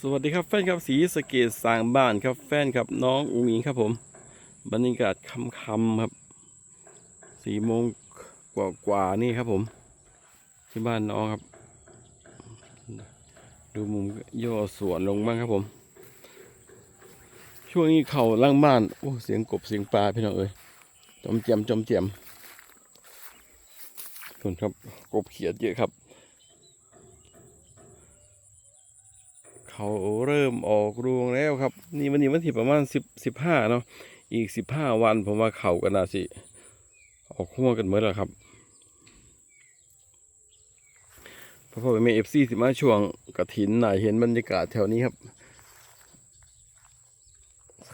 สวัสดีครับแฟนครับสีสะเกตสร้างบ้านครับแฟนครับน้องอุ๋งอิงครับผม บรรยากาศค่ำๆครับสี่โมงกว่าๆนี่ครับผม ที่บ้านน้องครับ ดูมุมย่อสวนลงบ้างครับผม ช่วงนี้เข่าล่างบ้านโอ้เสียงกบเสียงปลาพี่น้องเอ้ยจอมเจียมจอมเจียมส่วนครับกบเขียดเยอะครับ เขาเริ่มออกรวงแล้วครับ นี่วันนี้วันที่ประมาณสิบสิบห้าเนาะอีกสิบห้าวันผมว่าเขากันนาสิออกหัวกันเมื่อแล้วครับพราะพ่อเป็นเอฟซีสิมาช่วงกระถินหน่ายเห็นบรรยากาศแถวนี้ครับ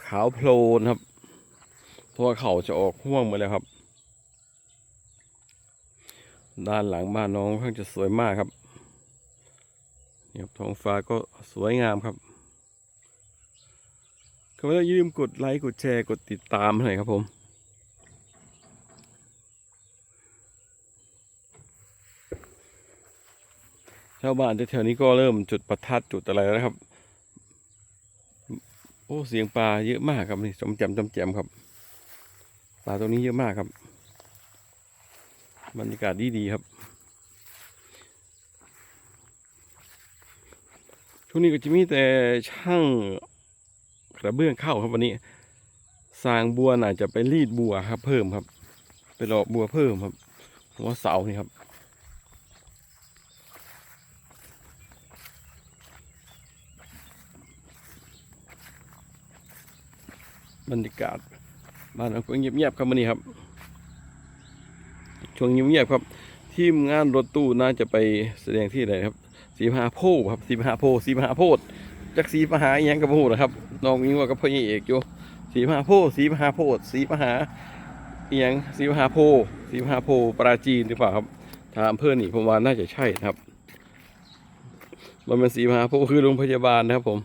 ขาวโพลนครับเพราะว่าเขาจะออกห่วงหมาแล้วครับ ด้านหลังบ้านน้องค่อนข้างจะสวยมากครับ นี่ครับท้องฟ้าก็สวยงามครับก็ไม่ต้องอย่าลืมกดไลค์กดแชร์กดติดตามหน่อยครับผมชาวบ้านแถวๆนี้ก็เริ่มจุดประทัดจุดอะไรแล้วครับ โอ้เสียงปลาเยอะมากครับนี่จำแจมจำแจมครับปลาตรงนี้เยอะมากครับ บรรยากาศดีดีๆครับ ช่วงนี้ก็จะมีแต่ช่างกระเบื้องเข้าครับวันนี้สร้างบัวน่าจะไปรีดบัวครับ เพิ่มครับ ไปหลอกบัวเพิ่มครับหัวเสานี่ครับบรรยากาศบ้านเราเงียบๆครับวันนี้ครับ ช่วงเงียบๆครับ ทีมงานรถตู้น่าจะไปแสดงที่ไหนครับสีมหาโพธิ์ครับสีมหาโพธิ์สีมหาโพธิ์จากสีมหาอหยังกับพูดนะครับน้องนี้ว่ากับพ่อเอกอยู่สีมหาโพธิ์สีมหาโพธิ์สีมหาอหยังสีมหาโพธิ์สีมหาโพธิ์ปราจีนหรือเปล่าครับถามเพื่อนนี่ผมว่าน่าจะใช่ครับ มันเป็นสีมหาโพธิ์คือโรงพยาบาลนะครับผม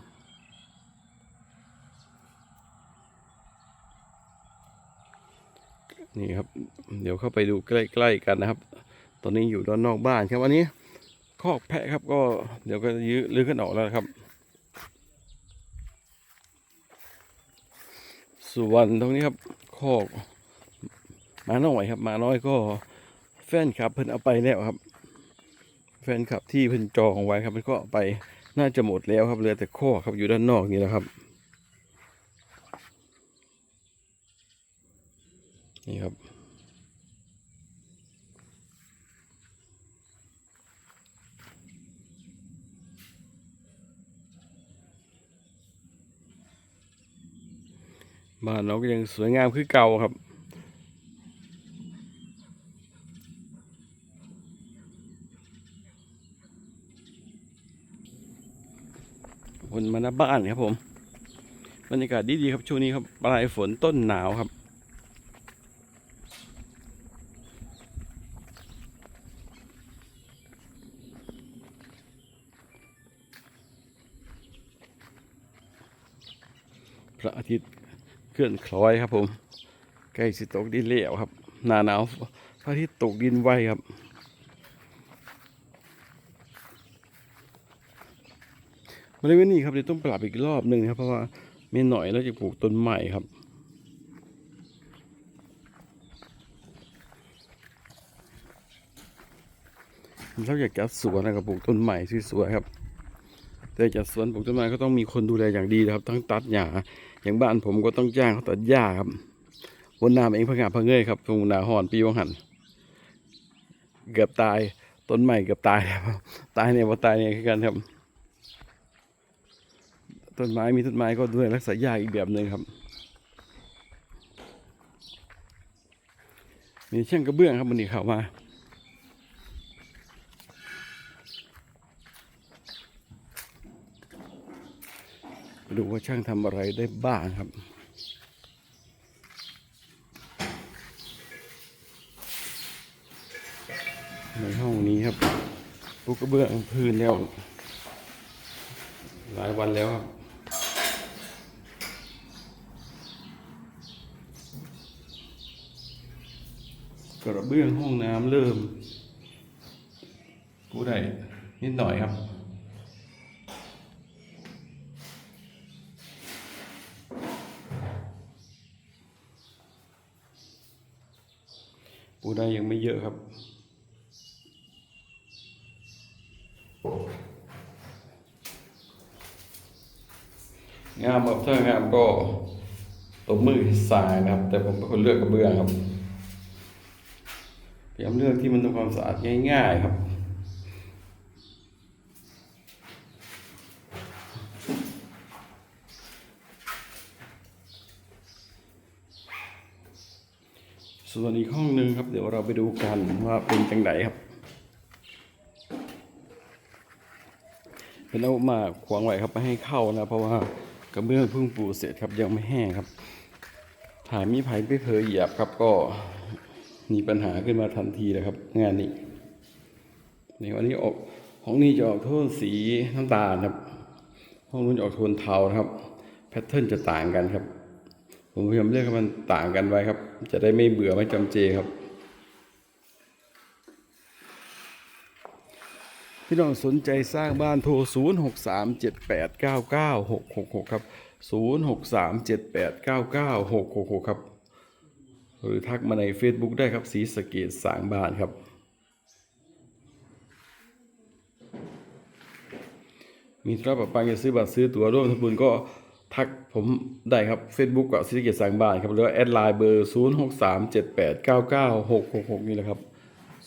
นี่ครับ เดี๋ยวเข้าไปดูใกล้ ๆ กันนะครับ ตอนนี้อยู่ด้านนอกบ้านครับวันนี้คอกแพะครับก็เดี๋ยวก็ยื้อลื้อขึ้นออกแล้วครับ ส่วนตรงนี้ครับคอกมาน้อยครับมาน้อยก็แฟนคลับเพิ่นเอาไปแล้วครับ แฟนคลับที่เพิ่นจองไว้ครับเพิ่นก็เอาไปน่าจะหมดแล้วครับเหลือแต่คอกครับอยู่ด้านนอกนี่แหละครับ นี่ครับ บ้านเราก็ยังสวยงามคือเก่าครับคนมาหน้าบ้านครับผมบรรยากาศดีๆครับช่วงนี้ครับปลายฝนต้นหนาวครับพระอาทิตย์ ลื่อนคล้อยครับผม ใกล้สิตกดินแล้วครับ หนาหนาวพระอาทิตย์ตกดินไวครับบริเวณนี้ครับเดี๋ยวต้องปรับอีกรอบหนึ่งครับ เพราะว่าไม่หน่อยแล้วจะปลูกต้นใหม่ครับ เราอยากจัดสวนนะครับปลูกต้นใหม่สวยๆครับ แต่จัดสวนปลูกต้นไม้ก็ต้องมีคนดูแลอย่างดีนะครับ ทั้งตัดหญ้า อย่างบ้านผมก็ต้องจ้างเขาตัดหญ้าครับวนน้ำเองพังงาพังเงยครับตรงนาหอนปีวังหัน เกือบตายต้นใหม่เกือบตายแล้วตายเนี่ยว่าตายเนี่ยคือกันครับ ต้นไม้มีต้นไม้ก็ดูแลรักษายากอีกแบบหนึ่งครับ มีเช่างกระเบื้องครับมันนี่เข้ามา ดูว่าช่างทำอะไรได้บ้างครับในห้องนี้ครับปูกระเบื้องพื้นแล้ว หลายวันแล้วครับกระเบื้องห้องน้ำเริ่ม ผู้ใดนิดหน่อยครับ ได้ยังไม่เยอะครับ งามครับถ้างามก็ตบมือสายนะครับ แต่ผมเป็นคนเลือกกระเบื้องครับพยายามเลือกที่มันทำความสะอาดง่าย ๆ ครับ ส่วนอีกห้องหนึ่งครับ เดี๋ยวเราไปดูกันว่าเป็นจังไดครับ เป็นเอามาขวางไว้ครับไม่ให้เข้านะ เพราะว่ากระเบื้องเพิ่งปูเสร็จครับยังไม่แห้งครับ ถ่ายมีไผ่ไปเพยเหยียบครับก็มีปัญหาขึ้นมาทันทีเลยครับ งานนี้ในวันนี้ออกห้องนี้จะออกโทนสีน้ำตาลครับ ห้องนู้นจะออกโทนเทาครับ แพทเทิร์นจะต่างกันครับ ผมพยายามเรียกให้มันต่างกันไว้ครับ จะได้ไม่เบื่อไม่จำเจครับ พี่น้องสนใจสร้างบ้านโทร 0 6 3 7 8 9 9 6 6 6 ครับ 0 6 3 7 8 9 9 6 6 6 ครับ หรือทักมาใน Facebook ได้ครับสีสเกตสร้างบ้านครับมีธุระปะปังจะซื้อบัตรซื้อตั๋วร่วมทำบุญก็ ทักผมได้ครับ Facebook กับสิริเกตสร้างบ้านครับหรือว่าแอดไลน์เบอร์ 0 6 3 7 8 9 9 6 6 6 นี่แหละครับ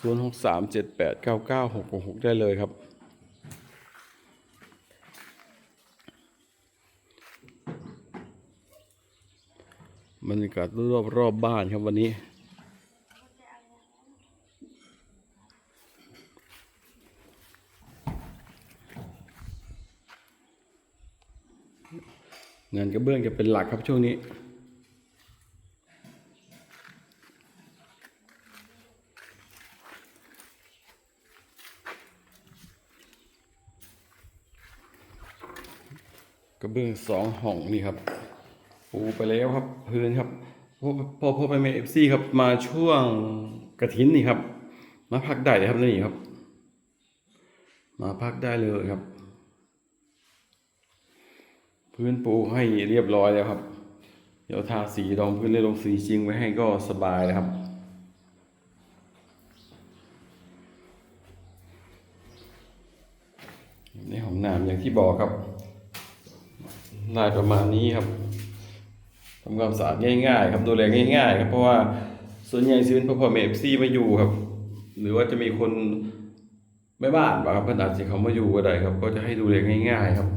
0 6 3 7 8 9 9 6 6 6 ได้เลยครับ บรรยากาศรอบรอบบ้านครับวันนี้ งานกระเบื้องจะเป็นหลักครับช่วงนี้ กระเบื้องสองห้องนี่ครับปูไปแล้วครับพื้นครับพอพอไปเมเอฟซีครับมาช่วงกระถินนี่ครับ มาพักได้เลยครับนี่ครับ มาพักได้เลยครับ พื้นปูให้เรียบร้อยแล้วครับ เดี๋ยวทาสีรองพื้นเลยลงสีจริงไว้ให้ก็สบายเลยครับ ในห้องน้ำอย่างที่บอกครับลายประมาณนี้ครับทำความสะอาดง่ายๆ ครับดูแลง่ายๆครับเพราะว่าส่วนใหญ่ซื้อเป็นพ่อแม่เอฟซีมาอยู่ครับ หรือว่าจะมีคนไม่บ้านป่ะครับเพื่อนอาจจะเขามาอยู่ก็ได้ครับ ก็จะให้ดูแลง่าย ๆ ครับ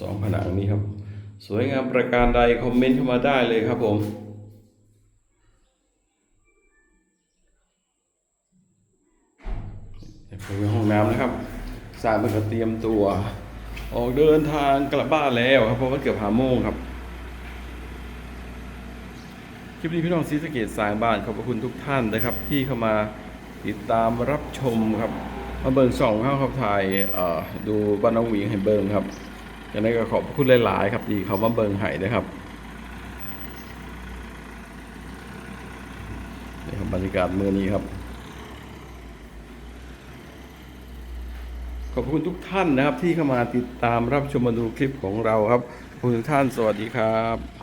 สองผนังนี้ครับ สวยงามประการใดคอมเมนต์เข้ามาได้เลยครับผมเดี๋ยวไปห้องน้ำนะครับสางมันก็เตรียมตัว ออกเดินทางกลับบ้านแล้วครับเพราะว่าเกือบหาโมงครับคลิปนี้พี่น้องซีสเกตสางบ้านขอบพระคุณทุกท่านนะครับ ที่เข้ามาติดตามรับชมครับมาเบิ่งสองข้าครับถ่ายดูบ้านน้องหวิงให้เบิ่งครับ ยังไงก็ขอบคุณหลาย ๆ ครับที่เขามาเบิงไห้นะครับนี่ครับบรรยากาศเมื่อนี้ครับ ขอบคุณทุกท่านนะครับที่เข้ามาติดตามรับชมมาดูคลิปของเราครับขอบคุณทุกท่านสวัสดีครับ